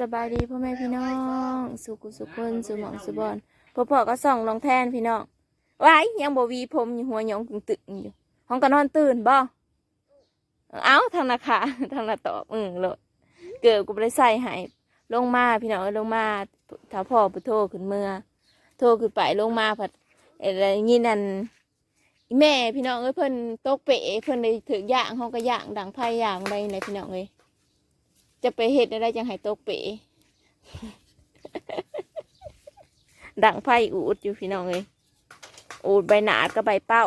สบายดีพ่อแม่พี่น้อง สุขุสุขคนสุหมองสุบอนพ่อพ่อก็ส่องลองแทนพี่น้องว้ายยังบวีผมอยู่หัวหยองตึงตึงอยู่ห้องก็นอนตื่นบ่เอ้าทางนาคาทางนาตอบอือโลดเกิดกูได้ใส่ให้ลงมาพี่น้องลงมาถ้าพ่อไปโทรขึ้นเมื่อ โทรขึ้นไปลงมาผัดอะไรงี้นั่นแม่พี่น้องเอ้ยเพิ่นตกเป๋เพิ่นได้ถือย่างห้องก็ย่างดังไพ่ย่างใดในพี่น้องเอ้ย จะไปเห็ดอะไรจังให้ตกเป๋ดังไพ่อูดอยู่พี่น้องเลยอูดใบหนาดกับใบเป้า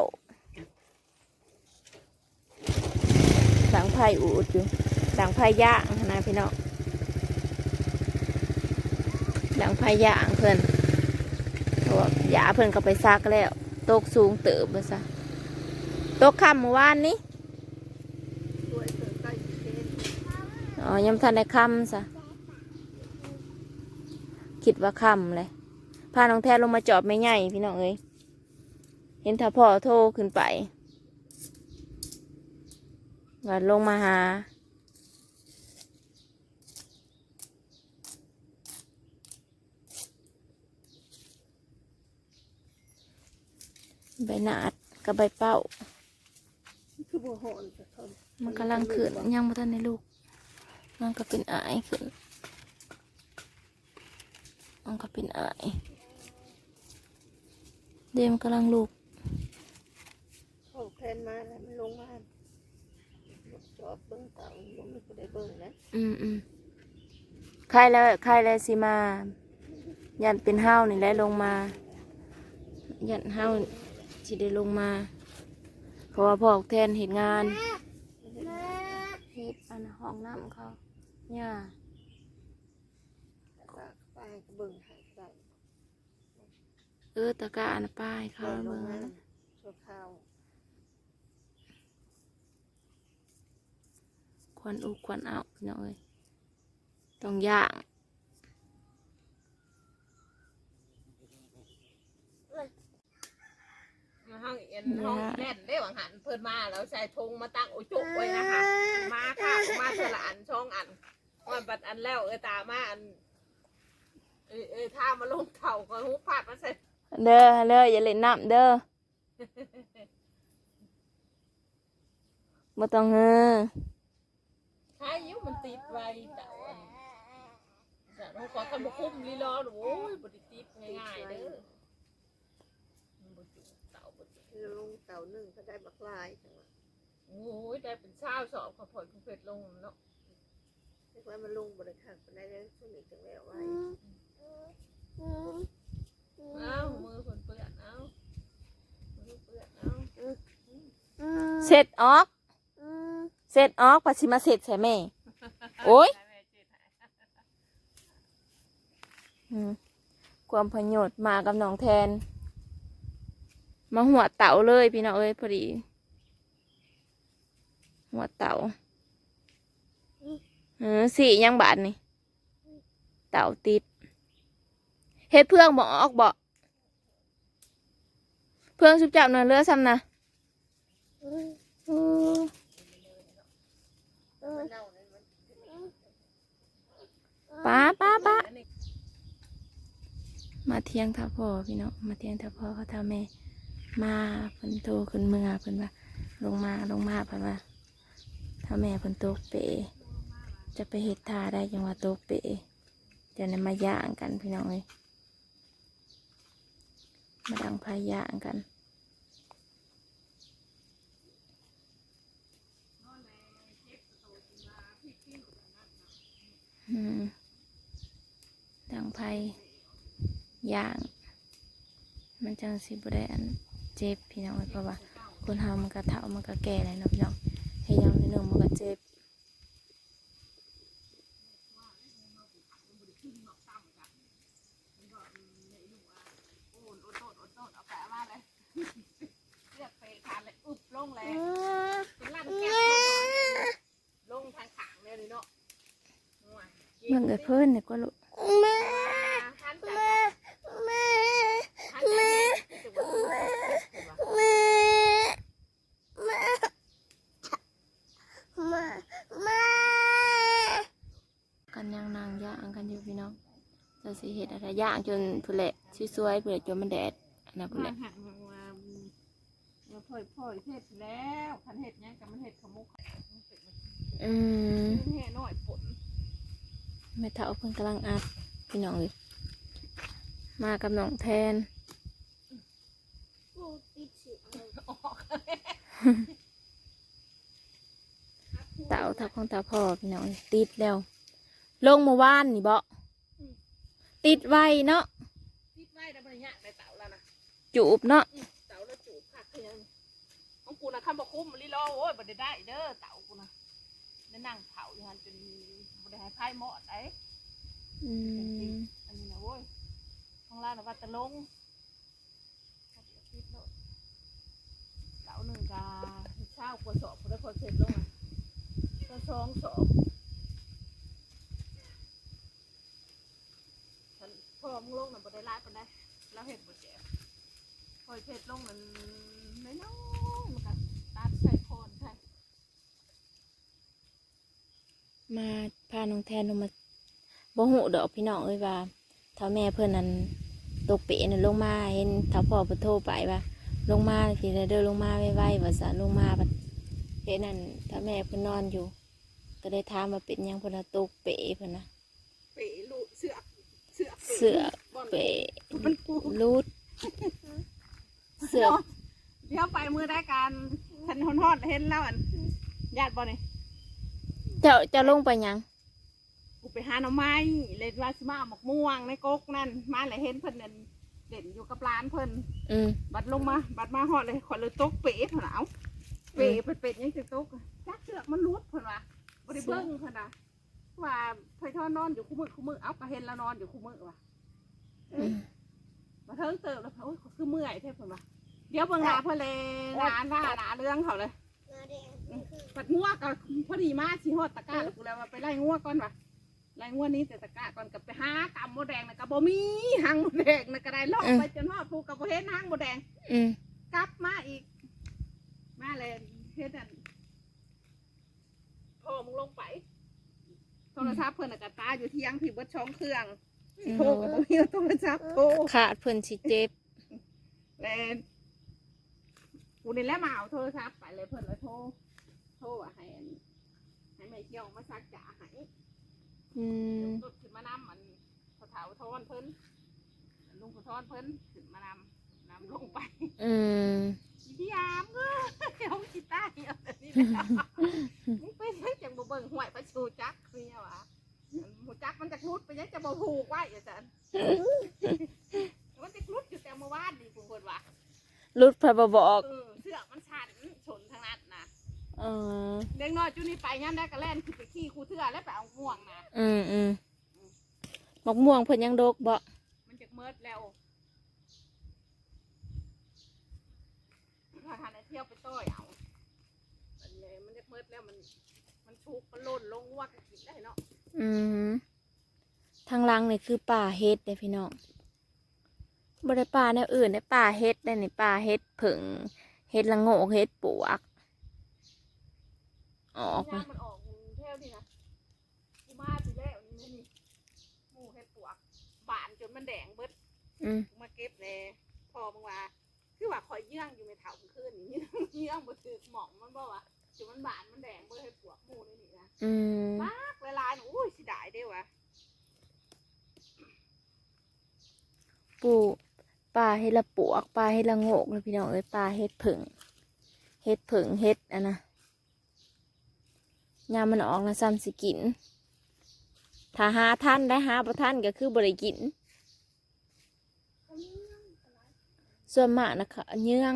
ดังไพ่อูดอยู่ดังไพ่ย่างนะพี่น้องดังไพ่ย่างเพื่อนเพราะว่ายาเพื่อนก็ไปซักแล้ว ตกสูงเติบไปซะตกค่ำเมื่อวานนี้ ด้วยเกิดใกล้เช่น อ๋อยังทันได้ค่ำซะคิดว่าค่ำเลยพาน้องแทนลงมาจอบไม่ใหญ่พี่น้องเอ้ยเห็นถ้าพ่อโทรขึ้นไปว่าลงมาหาใบหนาดกับใบเป้าคือบัวหอนจะทนมันกำลังขึ้นยังบ่ทันในลูก มันก็เป็นอายขึ้นมันก็เป็นอาย เดมนกำลังลูกเขาแพนมาแล้วมันลงมาจอบเบิ้งเต่าบ่มีผู้ใดเบิ้งนะอืมอืมใครแล้วใครแล้วสิมา ยันเป็นห้าวนี่ได้ลงมา ยันห้าวสิได้ลงมา เพราะว่าพ่อแทนเห็นงานเฮ็ดอันห้องน้ำเขา เนี่ยแล้วก็ป้ายก็เบิ้งหายไปเออตะกร้าอันป้ายเขาลเบิ่งงมานะชั่วข้าวควันอุกควันเอาพี่น้องเอ้ยต้องย่างห้องเอ็นห้องแน่นได้หวังหันเพิ่นมาแล้วใส่ธงมาตั้งโอจุกไว้นะคะ มาค่ะ มาเทอละอันช่องอัน วันปัดอันแล้วเออตามาอันเออเออถ้ามาลงเข่าก็หูพาดมาใส่เด้อเด้ออย่าเล่นน้ำเด้อบ่ต้องเงอใครยิ้วมันติดไว้แต่ว่าแต่เราขอทำบุคุ้มลีลอโอ้ยบไดิติดง่ายๆเด้อมันบ่จุเต่าบ่จุคือลงเต่าหนึ่งก็ได้บักลายจังหวะโอ้ยได้เป็นเช้าสอบขอผลคุณเพชรลงเนาะ เรียกว่ามันลงบริขัดไปได้แล้วช่วงนี้จังแล้วไว้เอ้ามือคนเปื้อนเอ้ามือเปื้อนเอ้าเสร็จออกเสร็จออกปัสิมาเสร็จใช่ไหมโอ้ยอืมความพยศมากับน้องแทน มาหัวเต่าเลยพี่น้องเอ้ยพอดี หัวเต่า เออสี่ยังบาทนี่ เต่าติดเฮ็ดเพื่องบอกออกบอกเพื่องชุบจับเนื้อเลือซ้ำนะอือมันเน่าเลยมันป้าป้าป้ามาเที่ยงท่าพ่อพี่น้องมาเที่ยงท่าพ่อเขาท่าแม่ มาเพิ่นโตขึ้นเมื่อเพิ่นว่าลงมาลงมาเพิ่นว่าถ้าแม่เพิ่นตกเป จะไปเฮ็ดทาได้จังว่าตกเปจะนำมาย่างกันพี่น้องเอ้ยมาดังพายย่างกันดังไพย่าง มันจังสิบได้อันเจ็บพี่น้องเอ้ยเพราะว่าคนเฮามันก็เฒ่ามันก็แก่แล้วเนาะพี่น้องให้ยังนิดนึงมันก็เจ็บ เลือกไปขาดเลย อุบลงแล้วเป็นลั่นแก้วลงทางขางเลยเนาะเบิ่งเอ้ยเพิ่นเนี่ยก็ลูกหันจากหันจากกันยังนางย่างกันอยู่พี่น้องจะสิเห็ดอะไรย่างจนพุ่นแหละสวยๆพุ่นแหละจนมันแดดอันนะพุ่นแหมาละ หักมาว่ามาพ่อยพ่อยเฮ็ดแล้วคันเฮ็ดหยังก็มันเฮ็ดขมุกอืมแห่น้อยผลแม่เฒ่าเพิ่นกำลังอัดพี่น้องเลยมากับน้องแทน กูติดเสียงเลยออกเต่าทับของตาพ่อพี่น้องติดแล้ว ลงเมื่อวานนี่บ่ติดไว้เนาะติดไว้แต่บ่ได้ยากได้เต่าแล้วนะจูบเนาะ เต่าแล้วจูบผักคือยังของ กูนะคำบอกคุ้มลิลอโอ้ยบ่ได้ได้เด้อเต่ากูนะได้นั่งเผาอยู่หันจนบ่ได้ให้พายหมอดไอ้อืมอันนี้นะโว้ยข้างล่างนะว่าจะลงเต่าหนึ่งกาเช้ากว่าสอบพอได้พอเสร็จลงอะก็สองสอบฉันพอมึงลงน่ะบ่ได้ร้ายปานใดแล้วเห็นบ่เจ็บพอเพชรลงมันไม่น้อยมันก็ตัดใส่โคนใช่ มาพาน้องแทนลงมาบ่หูดอกพี่น้องเอ้ยว่าเท่าแม่เพื่อนนั้นตกเปน่ะลงมาเห็นเท่าพ่อเพิ่นโทรไปว่าลงมาสิได้เดินลงมาไวๆว่าซะลงมาบัดเห็นนั่นเท่าแม่เพิ่อนนอนอยู่ ก็ได้ถามว่าเป็นหยังเพิ่นน่ะตกเปะเพิ่นน่ะเป๋ลูเสือกเสือกเสือกเปะมันปูรูดเสือกเดี๋ยวไปมือได้การฉันฮอนฮอดเห็นแล้วอันญาติบอลนี่ เจ้าเจ้าลงไปหยังกูไปหาหน่อไม้เลยว่าสิมาเอาหมกม่วงในกกนั่นมาเลยเห็นเพิ่นนั่นเด่นอยู่กับร้านเพิ่นอืมบัดลงมา บัดมาฮอดเลยขอเลยตกเป๋เพิ่นเอาเป๋เพิ่นเป็ดยังจะตกจักเสือกมันรุดเพิ่นว่าบ่ได้เบิ่งเพิ่นน่ะว่าเพิ่นทอนอนอยู่คู่มือคู่มือเอาก็เห็นแล้วนอนอยู่คู่มือว่ะอืมมาเทิงเติบแล้วโอ้ยคือเมื่อยแท้เพิ่นว่าเดี๋ยวเบิ่งหน้าเพิ่นเลยหน้าหน้าหน้าเรื่องเขาเลยหน้าแดงคือ ปัดงัวก็พอดีมาสิฮอดตะกร้าแล้วกูแล้วว่าไปไล่งัวก่อนว่ะไล่งัวนี้แต่ตะกร้าก่อนกับไปหากำมดแดงนะก็บ่มีหางมดแดงนะก็ได้ลอกไปจนฮอดภูกับบ่เห็นหางมดแดงอืมกลับมาอีก มาเลยเฮ็ดอันพ่อมึงลงไปโทรศัพท์เพิ่นน่ะก็ตาอยู่เที่ยงพี่เบิดช่องเครื่องสิโทรก็บ่มีโทรศัพท์โทรขาดเพิ่นสิเจ็บแล้วกูนี่แหล้วมาเอาโทรศัพท์ไปเลยเพิ่นเลยโทรโทรว่าให้อันให้แม่ เที่ยวมาซักจ๋าให้อืมรถขึ้นมานำมันพอเถาทอนเพิ่นลุงพอทอนเพิ่นขึ้นมานำนำลงไปอืมพี่ยามเอ้ยเอาขี้ใต้เอาแต่นี่แหละมึงไปยังจังบ่เบิ่งห่วยไปสู่จักคือเนี่ยวะหูจักมันจะรุดไปยังจะบ่ผูกไว้อย่าซั่นมันจะรุดอยู่แต่เมื่อวานนี่กูเพิ่นว่ารุดพระบบอกเออเสือกมันชันชนทางนั้นนะ เออเด็กน้อยจุนี่ไปย่ำได้ก็แล่นขึ้นไปขี่คูเทือแล้วไปเอาง่วงนะอืมอืมมะม่วงเพิ่นยังดกบ่มันจะเมิดแล้วถ้าทานไอเที่ยวไปต้อยเอามันเลยมันจะเมิดแล้วมัน มันชุกมันหล่นลงง่วงก็กินได้เนาะอืมทางหลังนี่คือป่าเฮ็ดเด้พี่น้องบ่ได้ป่าแนวอื่นได้ป่าเฮ็ดได้นี่ป่าเฮ็ดผึ่งเฮ็ดละโงกเฮ็ดปวก ออกย่ามางมันออกเที่ยวนี่นะกูมาสิแล้วนี่นี่หมูเห็ดปวกบานจนมันแดงเบิดอืมกูมาเก็บเลยพอมึงว่าคือว่าคอยเยื่องอยู่ในเถาขึ้นนี่เยื่องบ่ถือหมองมันบ่วะจนมันบานมันแดงเบิดให้ปวกหมูนี่นี่นะอืมมากเวลาหนูอุ้ยสิได้เด้วะปูป่าเฮ็ดละปวกป่าเฮ็ดละโงกเลยพี่น้องเอ้ยป่าเฮ็ดผึ่งเฮ็ดผึ่งเฮ็ดอันนะ ยามมันออกนะซ้ำสิกิน ถ้าหาท่านได้หาประท่านก็คือบริกิน ส่วนมากนะคะเยื่อง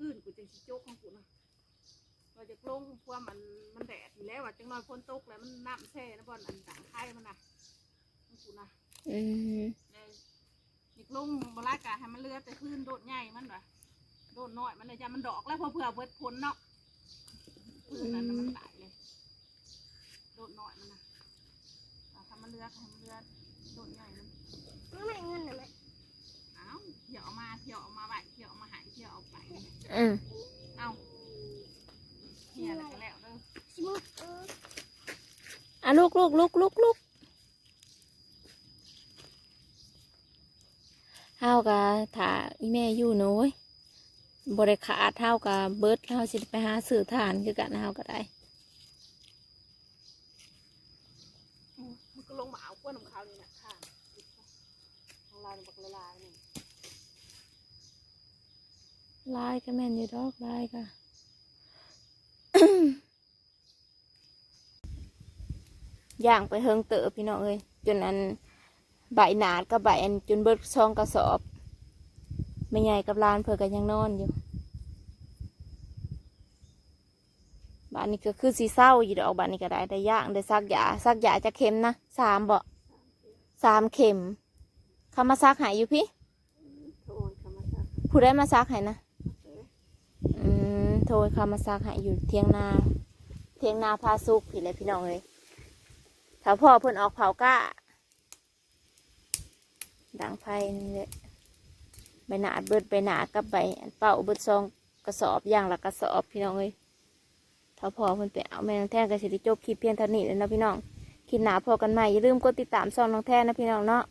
อื่นกูจังสิโจ๊กของกูนะ เราจะลงเพราะว่ามันมันแดดอยู่แล้วอะจังน้อยฝนตกแล้วมันน้ำแช่นะบอลอันต่างไข่มันนะของกูนะอืมเลยอีกลงบรากาให้มันเลือแต่ขึ้นโดดใหญ่มันวะโดดน้อยมันเลยจะมันดอกแล้วพอเผื่อเบิดผลเนาะพื้นนั้นน่ะมันตายเลยโดดน้อยมันนะอ่าธรรมมันเลือกให้มันเลือกโดนใหญ่มันไม่ไม่เงินนะแม่เอ้าเที่ยวเอามาเที่ยวเอามาไว้เที่ยวเอามาหายเที่ยวเอาไปอืมเอ้า เที่ยวแล้วก็แล้วเด้อชิมุเอออะลูกลูกลูกลูกลูกเฮากะถ้าอีแม่อยู่หนูเว้ยบริขาดเท่ากับเบิร์ดเฮาสิไปหาสื่อทานคือกันเฮาก็ได้มันก็ลงมาเอาขั้วน้ำขาวนี่นะค่ะของเราเนี่ยบักละลายนี่ลายก็แม่นอยู่ดอกลายก็ ย่างไปเฮิงเตอพี่น้องเอ้ยจนอันใบหนาดกับใบอันจนเบิดซองกระสอบไม่ใหญ่กับหลานเพื่อกันยังนอนอยู่บ้านนี้ก็คือสีเศร้าอยู่ดอกบ้านนี้ก็ได้แต่ย่างได้ซักยาซักยาจะเข็มนะสามบ่สามเข็มเขามาซักใหายอยู่พี่โทนคำมาสักผู้ได้มาซักใหายนะเอออืมโทยเขามาซักให้อยู่เทียงนา เทียงนาพาสุกผิดเลยพี่น้องเลย ถ้าพ่อเพิ่นออกเผาก้าดังไฟนี่แหละใบหนาเบิดใบหนากับใบเป่าเบิดซองกระสอบอย่างละกระสอบพี่น้องเลยถ้าพ่อเพิ่นไปเอาแม่น้องแท่นก็สิจบคลิปเพียงเท่านี้แล้วนะพี่น้องคลิปหนาพอกันใหม่อย่าลืมกดติดตามซองน้องแท่นนะพี่น้องเนาะ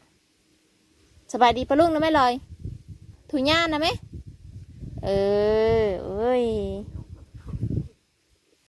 สบายดีปะลุงนะแม่ลอยถุงย่านนะไหมเออเอ้ย